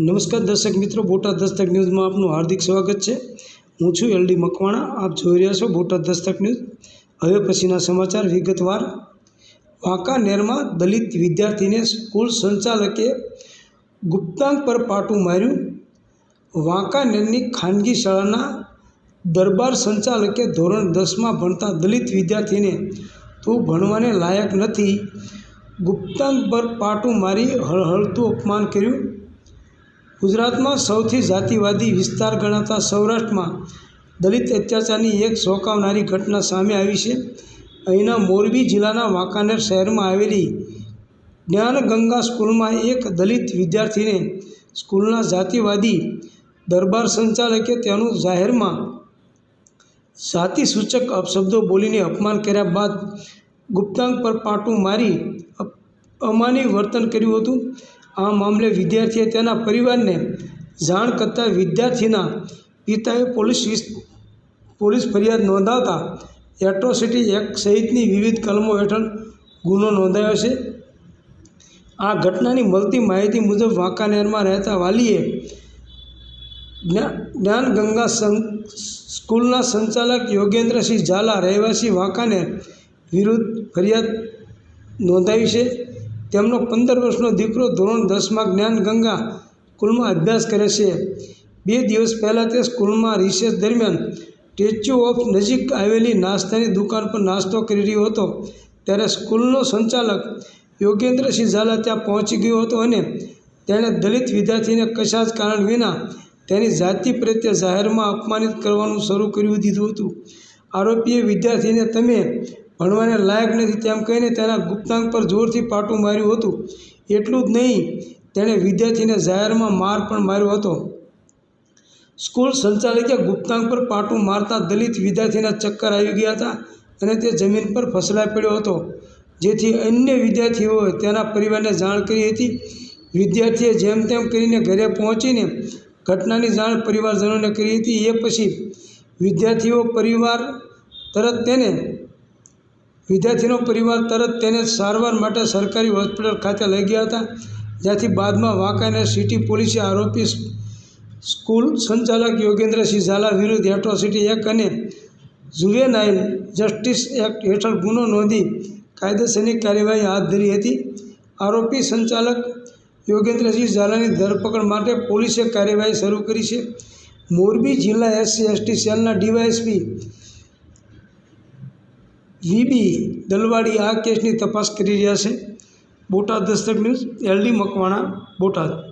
નમસ્કાર દર્શક મિત્રો, બોટાદ દસ્તક ન્યૂઝમાં આપનું હાર્દિક સ્વાગત છે. હું છું એલડી મકવાણા, આપ જોઈ રહ્યા છો બોટાદ દસ્તક ન્યૂઝ. હવે પછીના સમાચાર વિગતવાર. વાંકાનેરમાં દલિત વિદ્યાર્થીને સ્કૂલ સંચાલકે ગુપ્તાંગ પર પાટું માર્યું. વાંકાનેરની ખાનગી શાળાના દરબાર સંચાલકે ધોરણ દસમાં ભણતા દલિત વિદ્યાર્થીને, તું ભણવાને લાયક નથી. ગુપ્તાંગ પર પાટું મારી હળહળતું અપમાન કર્યું. ગુજરાતમાં સૌથી જાતિવાદી વિસ્તાર ગણાતા સૌરાષ્ટ્રમાં દલિત અત્યાચારની એક ચોંકાવનારી ઘટના સામે આવી છે. અહીંના મોરબી જિલ્લાના વાંકાનેર શહેરમાં આવેલી જ્ઞાનગંગા સ્કૂલમાં એક દલિત વિદ્યાર્થીને સ્કૂલના જાતિવાદી દરબાર સંચાલકે તેનું જાહેરમાં જાતિસૂચક અપશબ્દો બોલીને અપમાન કર્યા બાદ ગુપ્તાંગ પર પાટું મારી અમાની વર્તન કર્યું હતું. આ મામલે વિદ્યાર્થીએ તેના પરિવારને જાણ કરતાં વિદ્યાર્થીના પિતાએ પોલીસ પોલીસ ફરિયાદ નોંધાવતા એટ્રોસિટી એક્ટ સહિતની વિવિધ કલમો હેઠળ ગુનો નોંધાયો છે. આ ઘટનાની મળતી માહિતી મુજબ વાંકાનેરમાં રહેતા વાલીએ જ્ઞાનગંગા સ્કૂલના સંચાલક યોગેન્દ્રસિંહ ઝાલા રહેવાસી વાંકાનેર વિરુદ્ધ ફરિયાદ નોંધાવી છે. તેમનો પંદર વર્ષનો દીકરો ધોરણ દસમાં જ્ઞાનગંગા સ્કૂલમાં અભ્યાસ કરે છે. બે દિવસ પહેલાં તે સ્કૂલમાં રિસેસ દરમિયાન સ્ટેચ્યુ ઓફ નજીક આવેલી નાસ્તાની દુકાન પર નાસ્તો કરી રહ્યો હતો. ત્યારે સ્કૂલનો સંચાલક યોગેન્દ્રસિંહ ઝાલા ત્યાં પહોંચી ગયો હતો અને તેણે દલિત વિદ્યાર્થીને કશા જ કારણ વિના તેની જાતિ પ્રત્યે જાહેરમાં અપમાનિત કરવાનું શરૂ કરી દીધું હતું. આરોપીએ વિદ્યાર્થીને તમે ભણવાને લાયક નથી. તેમ કહીને તેના ગુપ્તાંગ પર જોરથી પાટું માર્યું હતું. એટલું જ નહીં, તેણે વિદ્યાર્થીને જાહેરમાં માર પણ માર્યો હતો. સ્કૂલ સંચાલકે ગુપ્તાંગ પર પાટું મારતા દલિત વિદ્યાર્થીના ચક્કર આવી ગયા હતા અને તે જમીન પર ફસલાઈ પડ્યો હતો. જેથી અન્ય વિદ્યાર્થીઓએ તેના પરિવારને જાણ કરી હતી. વિદ્યાર્થીએ જેમ તેમ કરીને ઘરે પહોંચીને ઘટનાની જાણ પરિવારજનોને કરી હતી. એ પછી વિદ્યાર્થીઓ પરિવાર તરત તેને વિદ્યાર્થીનો પરિવાર તરત તેને સારવાર માટે સરકારી હોસ્પિટલ ખાતે લઈ ગયા હતા. જ્યાંથી બાદમાં વાંકાનેર સિટી પોલીસે આરોપી સ્કૂલ સંચાલક યોગેન્દ્રસિંહ ઝાલા વિરુદ્ધ એટ્રોસિટી એક્ટ અને જુવેનાઇલ જસ્ટિસ એક્ટ હેઠળ ગુનો નોંધી કાયદેસરની કાર્યવાહી હાથ ધરી હતી. આરોપી સંચાલક યોગેન્દ્રસિંહ ઝાલાની ધરપકડ માટે પોલીસે કાર્યવાહી શરૂ કરી છે. મોરબી જિલ્લા એસસી એસટી સેલના ડીવાયએસપી વીબી દલવાડી આ કેસની તપાસ કરી રહ્યા છે. Botad Dastak news LD Makwana Botad.